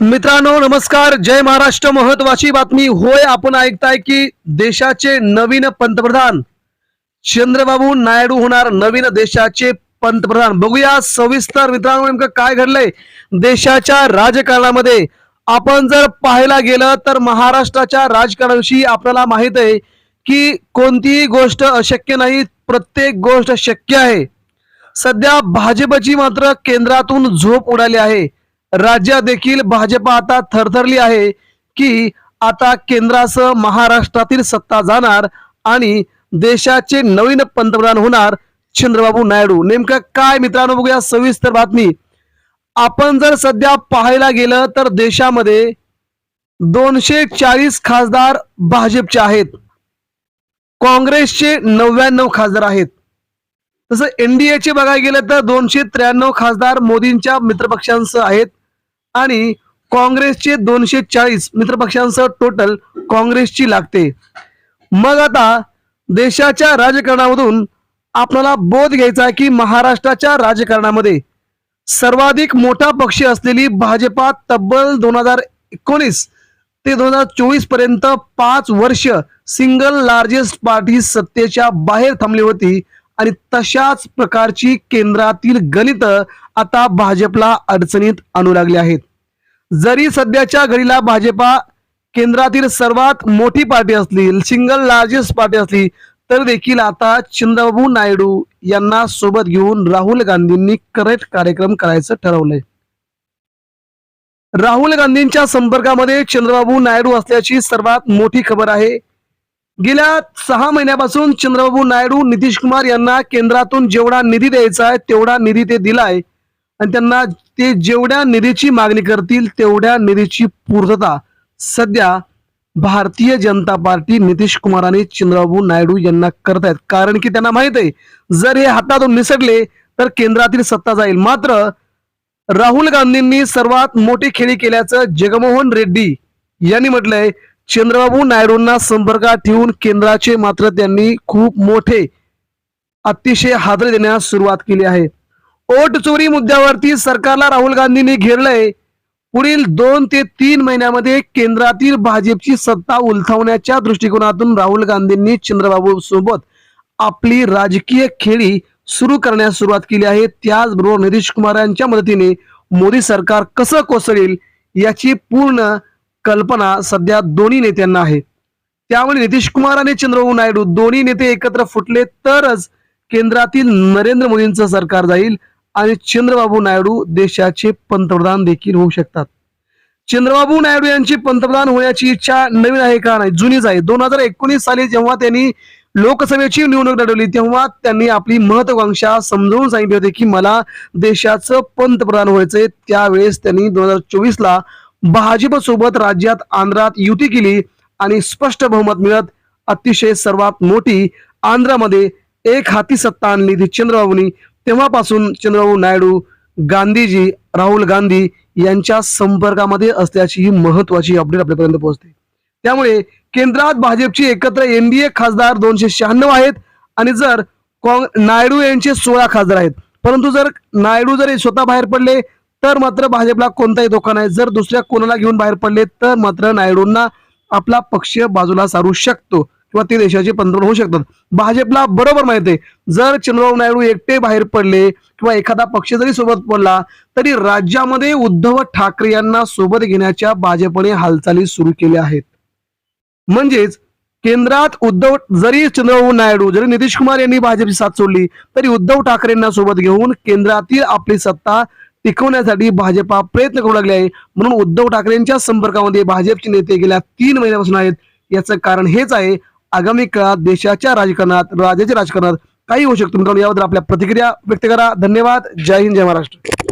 मित्रांनो नमस्कार. जय महाराष्ट्र. महत्वाची बातमी. होय आपण ऐकताय की देशाचे नवीन पंतप्रधान चंद्रबाबू नायडू होणार. नवीन देशाचे पंतप्रधान. बघूया सविस्तर मित्रांनो नेमकं काय घडलंय. देशाच्या राजकारणामध्ये आपण जर पाहायला गेलं तर महाराष्ट्राच्या राजकारणाविषयी आपल्याला माहीत आहे की कोणतीही गोष्ट अशक्य नाही. प्रत्येक गोष्ट शक्य आहे. सध्या भाजपची मात्र केंद्रातून झोप उडाली आहे. राज्यात देखील भाजपा आता थरथरली आहे की आता केंद्रासह महाराष्ट्रातील सत्ता जाणार आणि देशाचे नवीन पंतप्रधान होणार चंद्रबाबू नायडू. नेमकं काय मित्रांनो बघूया सविस्तर बातमी. आपण जर सध्या पाहायला गेलं तर देशामध्ये दोनशे चाळीस खासदार भाजपचे आहेत. काँग्रेसचे नव्याण्णव खासदार आहेत. तसं एनडीएचे बघायला गेलं तर दोनशे त्र्याण्णव खासदार मोदींच्या मित्रपक्षांसह आहेत. आणि काँग्रेसचे दोनशे चाळीस मित्रपक्षांसह टोटल काँग्रेसची लागते. मग आता देशाच्या राजकारणामधून आपल्याला बोध घ्यायचा आहे की महाराष्ट्राच्या राजकारणामध्ये सर्वाधिक मोठा पक्ष असलेली भाजपा तब्बल दोन हजार एकोणीस ते दोन हजार चोवीसपर्यंत पाच वर्ष सिंगल लार्जेस्ट पार्टी सत्तेच्या बाहेर थांबली होती आणि तशाच प्रकारची केंद्रातील गणित आता भाजपला अडचणीत आणू लागले आहेत. जरी सध्याच्या घडीला भाजपा केंद्रातील सर्वात मोठी पार्टी असली सिंगल लार्जेस्ट पार्टी असली तर देखील आता चंद्रबाबू नायडू यांना सोबत घेऊन राहुल गांधींनी करेक्ट कार्यक्रम करायचं ठरवलंय. राहुल गांधींच्या संपर्कामध्ये चंद्रबाबू नायडू असल्याची सर्वात मोठी खबर आहे. गेल्या सहा महिन्यापासून चंद्रबाबू नायडू नितीश कुमार यांना केंद्रातून जेवढा निधी द्यायचा आहे तेवढा निधी ते दिलाय. आणि त्यांना ते जेवढ्या निधीची मागणी करतील तेवढ्या निधीची पूर्तता सध्या भारतीय जनता पार्टी नितीश कुमार आणि चंद्रबाबू नायडू यांना करतायत. कारण की त्यांना माहीत आहे जर हे हातातून निसटले तर केंद्रातील सत्ता जाईल. मात्र राहुल गांधींनी सर्वात मोठी खेळी केल्याचं जगमोहन रेड्डी यांनी म्हटलंय चंद्रबाबू नायडूंना संपर्कात ठेवून केंद्राचे मात्र त्यांनी खूप मोठे अतिशय हादरे देण्यास सुरुवात केली आहे. ओट चोरी मुद्द्यावरती सरकारला राहुल गांधींनी घेरलंय. पुढील दोन ते तीन महिन्यामध्ये केंद्रातील भाजपची सत्ता उलथवण्याच्या दृष्टिकोनातून राहुल गांधींनी चंद्रबाबू सोबत आपली राजकीय खेळी सुरू करण्यास सुरुवात केली आहे. त्याचबरोबर नितीश कुमार यांच्या मदतीने मोदी सरकार कसं कोसळेल याची पूर्ण कल्पना सध्या दोन्ही नेत्यांना आहे. त्यामुळे नितीश कुमार आणि चंद्रबाबू नायडू दोन्ही नेते एकत्र फुटले तरच केंद्रातील नरेंद्र मोदींचं सरकार जाईल. आणि चंद्रबाबू नायडू देशाचे पंतप्रधान देखील होऊ शकतात. चंद्रबाबू नायडू यांची पंतप्रधान होण्याची इच्छा नवीन आहे का नाही? जुनीच आहे. दोन हजार एकोणीस साली जेव्हा त्यांनी लोकसभेची निवडणूक लढवली तेव्हा त्यांनी आपली महत्वाकांक्षा समजावून सांगितली होती की मला देशाचं पंतप्रधान व्हायचंय. त्यावेळेस त्यांनी दोन हजार चोवीस ला भाजप सोबत राज्यात आंध्रात युती केली आणि स्पष्ट बहुमत मिळत अतिशय सर्वात मोठी आंध्रामध्ये एक हाती सत्ता आणली ती चंद्रबाबूंनी तेव्हापासून चंद्रबाबू नायडू गांधीजी राहुल गांधी यांच्या संपर्कामध्ये असल्याची ही महत्वाची अपडेट आपल्यापर्यंत पोहोचते. त्यामुळे केंद्रात भाजपची एकत्र एनडीए खासदार दोनशे शहाण्णव आहेत आणि जर काँग- नायडू यांचे सोळा खासदार आहेत. परंतु जर नायडू जर स्वतः बाहेर पडले तर मात्र भाजपला कोणताही धोका नाही. जर दुसऱ्या कोणाला घेऊन बाहेर पडले तर मात्र नायडूंना आपला पक्ष बाजूला सारू शकतो. किंवा ते देशाचे पंतप्रधान होऊ शकतात. भाजपला बरोबर माहिती आहे. जर चंद्रबाबू नायडू एकटे बाहेर पडले किंवा एखादा पक्ष जरी सोबत पडला तरी राज्यामध्ये उद्धव ठाकरे यांना सोबत घेण्याच्या भाजपने हालचाली सुरू केल्या आहेत. म्हणजेच केंद्रात उद्धव जरी चंद्रबाबू नायडू जरी नितीश कुमार यांनी भाजपची साथ सोडली तरी उद्धव ठाकरेंना सोबत घेऊन केंद्रातील आपली सत्ता टिकवण्यासाठी भाजपा प्रयत्न करू लागले आहे. म्हणून उद्धव ठाकरेंच्या संपर्कामध्ये भाजपचे नेते गेल्या तीन महिन्यापासून आहेत. याचं कारण हेच आहे आगामी काळात देशाच्या राजकारणात राज्याच्या राजकारणात काही होऊ शकतो. मित्रांनो याबद्दल आपल्या प्रतिक्रिया व्यक्त करा. धन्यवाद. जय हिंद जय महाराष्ट्र.